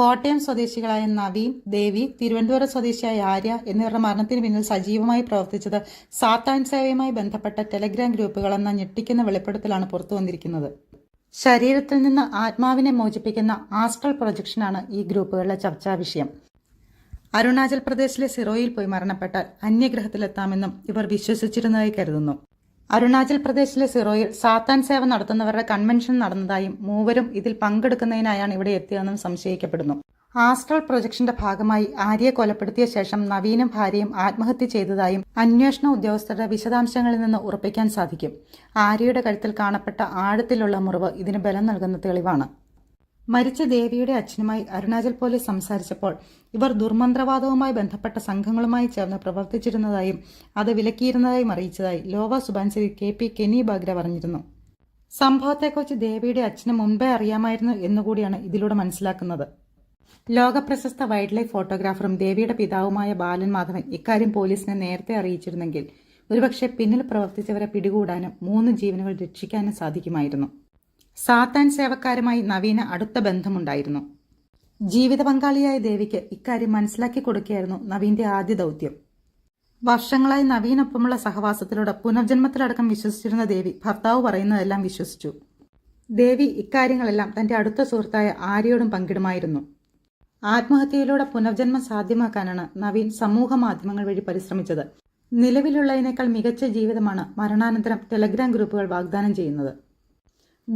കോട്ടയം സ്വദേശികളായ നവീൻ ദേവി തിരുവനന്തപുരം സ്വദേശിയായ ആര്യ എന്നിവരുടെ മരണത്തിന് പിന്നിൽ സജീവമായി പ്രവർത്തിച്ചത് സാത്താൻ സേവയുമായി ബന്ധപ്പെട്ട ടെലഗ്രാം ഗ്രൂപ്പുകൾ എന്ന ഞെട്ടിക്കുന്ന വെളിപ്പെടുത്തലാണ് പുറത്തുവന്നിരിക്കുന്നത് ശരീരത്തിൽ നിന്ന് ആത്മാവിനെ മോചിപ്പിക്കുന്ന ആസ്ട്രൽ പ്രൊജക്ഷനാണ് ഈ ഗ്രൂപ്പുകളുടെ ചർച്ചാ വിഷയം. അരുണാചൽ പ്രദേശിലെ സിറോയിൽ പോയി മരണപ്പെട്ടാൽ അന്യഗ്രഹത്തിലെത്താമെന്നും ഇവർ വിശ്വസിച്ചിരുന്നതായി കരുതുന്നു. അരുണാചൽ പ്രദേശിലെ സിറോയിൽ സാത്താൻ സേവ നടത്തുന്നവരുടെ കൺവെൻഷൻ നടന്നതായും മൂവരും ഇതിൽ പങ്കെടുക്കുന്നതിനായാണ് ഇവിടെ എത്തിയതെന്നും സംശയിക്കപ്പെടുന്നു. ആസ്ട്രൽ പ്രൊജക്ഷന്റെ ഭാഗമായി ആര്യയെ കൊലപ്പെടുത്തിയ ശേഷം നവീനും ഭാര്യയും ആത്മഹത്യ ചെയ്തതായും അന്വേഷണ ഉദ്യോഗസ്ഥരുടെ വിശദാംശങ്ങളിൽ നിന്ന് ഉറപ്പിക്കാൻ സാധിക്കും. ആര്യയുടെ കഴുത്തിൽ കാണപ്പെട്ട ആഴത്തിലുള്ള മുറിവ് ഇതിന് ബലം നൽകുന്ന തെളിവാണ്. മരിച്ച ദേവിയുടെ അച്ഛനുമായി അരുണാചൽ പോലീസ് സംസാരിച്ചപ്പോൾ ഇവർ ദുർമന്ത്രവാദവുമായി ബന്ധപ്പെട്ട സംഘങ്ങളുമായി ചേർന്ന് പ്രവർത്തിച്ചിരുന്നതായും അത് വിലക്കിയിരുന്നതായും അറിയിച്ചതായി lower Subansiri K P Kenny Bagra പറഞ്ഞിരുന്നു. സംഭവത്തെക്കുറിച്ച് ദേവിയുടെ അച്ഛന് മുൻപേ അറിയാമായിരുന്നു എന്നുകൂടിയാണ് ഇതിലൂടെ മനസ്സിലാക്കുന്നത്. ലോകപ്രശസ്ത വൈൽഡ് ലൈഫ് ഫോട്ടോഗ്രാഫറും ദേവിയുടെ പിതാവുമായ ബാലൻ മാധവൻ ഇക്കാര്യം പോലീസിനെ നേരത്തെ അറിയിച്ചിരുന്നെങ്കിൽ ഒരുപക്ഷെ പിന്നിൽ പ്രവർത്തിച്ചവരെ പിടികൂടാനും മൂന്ന് ജീവനുകൾ രക്ഷിക്കാനും സാധിക്കുമായിരുന്നു. സാത്താൻ സേവക്കാരുമായി നവീന അടുത്ത ബന്ധമുണ്ടായിരുന്നു. ജീവിത പങ്കാളിയായ ദേവിക്ക് ഇക്കാര്യം മനസ്സിലാക്കി കൊടുക്കുകയായിരുന്നു നവീന്റെ ആദ്യ ദൗത്യം. വർഷങ്ങളായി നവീനൊപ്പമുള്ള സഹവാസത്തിലൂടെ പുനർജന്മത്തിലടക്കം വിശ്വസിച്ചിരുന്ന ദേവി ഭർത്താവ് പറയുന്നതെല്ലാം വിശ്വസിച്ചു. ദേവി ഇക്കാര്യങ്ങളെല്ലാം തന്റെ അടുത്ത സുഹൃത്തായ ആര്യയോടും പങ്കിടുമായിരുന്നു. ആത്മഹത്യയിലൂടെ പുനർജന്മം സാധ്യമാക്കാനാണ് നവീൻ സമൂഹ മാധ്യമങ്ങൾ വഴി പരിശ്രമിച്ചത്. നിലവിലുള്ളതിനേക്കാൾ മികച്ച ജീവിതമാണ് മരണാനന്തരം ടെലഗ്രാം ഗ്രൂപ്പുകൾ വാഗ്ദാനം ചെയ്യുന്നത്.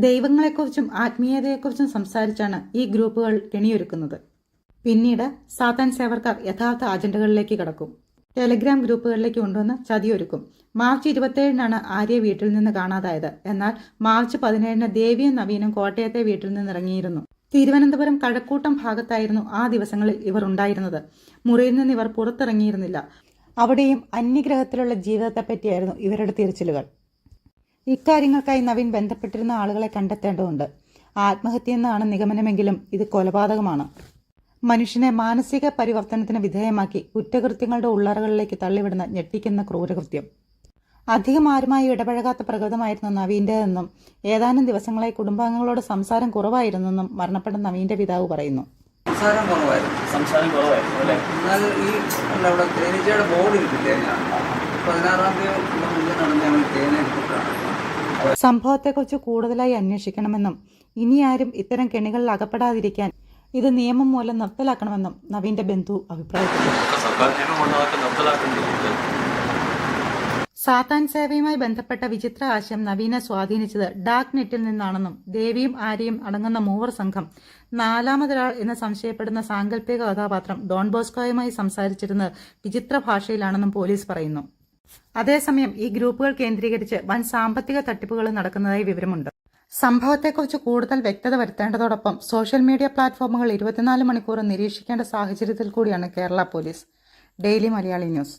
ദൈവങ്ങളെക്കുറിച്ചും ആത്മീയതയെക്കുറിച്ചും സംസാരിച്ചാണ് ഈ ഗ്രൂപ്പുകൾ കെണിയൊരുക്കുന്നത്. പിന്നീട് സാത്താൻ സേവർക്കാർ യഥാർത്ഥ അജണ്ടകളിലേക്ക് കടക്കും. ടെലിഗ്രാം ഗ്രൂപ്പുകളിലേക്ക് കൊണ്ടുവന്ന് ചതിയൊരുക്കും. മാർച്ച് ഇരുപത്തിയേഴിനാണ് ആര്യ വീട്ടിൽ നിന്ന് കാണാതായത്. എന്നാൽ മാർച്ച് പതിനേഴിന് ദേവിയും നവീനും കോട്ടയത്തെ വീട്ടിൽ നിന്ന് ഇറങ്ങിയിരുന്നു തിരുവനന്തപുരം കഴക്കൂട്ടം ഭാഗത്തായിരുന്നു ആ ദിവസങ്ങളിൽ ഇവർ ഉണ്ടായിരുന്നത്. മുറിയിൽ നിന്ന് ഇവർ പുറത്തിറങ്ങിയിരുന്നില്ല. അവിടെയും അന്യഗ്രഹത്തിലുള്ള ജീവിതത്തെപ്പറ്റിയായിരുന്നു ഇവരുടെ തിരച്ചിലുകൾ. ഇക്കാര്യങ്ങൾക്കായി നവീൻ ബന്ധപ്പെട്ടിരുന്ന ആളുകളെ കണ്ടെത്തേണ്ടതുണ്ട്. ആത്മഹത്യ എന്നാണ് നിഗമനമെങ്കിലും ഇത് കൊലപാതകമാണ്. മനുഷ്യനെ മാനസിക പരിവർത്തനത്തിന് വിധേയമാക്കി കുറ്റകൃത്യങ്ങളുടെ ഉള്ളറകളിലേക്ക് തള്ളിവിടുന്ന ഞെട്ടിക്കുന്ന ക്രൂരകൃത്യം. അധികം ആരുമായി ഇടപഴകാത്ത പ്രകൃതമായിരുന്നു നവീന്റെതെന്നും ഏതാനും ദിവസങ്ങളായി കുടുംബാംഗങ്ങളോട് സംസാരം കുറവായിരുന്നെന്നും മരണപ്പെട്ട നവീന്റെ പിതാവ് പറയുന്നു. സംസാരം കുറവായിരുന്നു. സംസാരം കുറവായിരുന്നു അല്ലേ? എന്നാൽ ഈ അവിടെ തേനീച്ചയുടെ ബോർഡ് കിട്ടില്ലേ ഞാൻ പതിനാറാം തീയതി മുന്നേ നടന്ന് ഞങ്ങൾ തേന എടുത്തിട്ടാണ് സംഭവത്തെക്കുറിച്ച് കൂടുതലായി അന്വേഷിക്കണമെന്നും ഇനി ആരും ഇത്തരം കെണികളിൽ അകപ്പെടാതിരിക്കാൻ ഇത് നിയമം മൂലം നിർത്തലാക്കണമെന്നും നവീന്റെ ബന്ധു അഭിപ്രായപ്പെട്ടു. സാത്താൻ സേവയുമായി ബന്ധപ്പെട്ട വിചിത്ര ആശയം നവീനെ സ്വാധീനിച്ചത് ഡാർക്ക് നെറ്റിൽ നിന്നാണെന്നും ദേവിയും ആര്യയും അടങ്ങുന്ന മൂവർ സംഘം നാലാമതൊരാൾ എന്ന് സംശയപ്പെടുന്ന സാങ്കല്പിക കഥാപാത്രം ഡോൺ ബോസ്കോയുമായി സംസാരിച്ചിരുന്നത് വിചിത്ര ഭാഷയിലാണെന്നും പോലീസ് പറയുന്നു. അതേസമയം ഈ ഗ്രൂപ്പുകൾ കേന്ദ്രീകരിച്ച് വൻ സാമ്പത്തിക തട്ടിപ്പുകൾ നടക്കുന്നതായി വിവരമുണ്ട്. സംഭവത്തെക്കുറിച്ച് കൂടുതൽ വ്യക്തത വരുത്തേണ്ടതോടൊപ്പം സോഷ്യൽ മീഡിയ പ്ലാറ്റ്ഫോമുകൾ ഇരുപത്തിനാല് മണിക്കൂർ നിരീക്ഷിക്കേണ്ട സാഹചര്യത്തിൽ കൂടിയാണ് Kerala police. Daily Malayali news.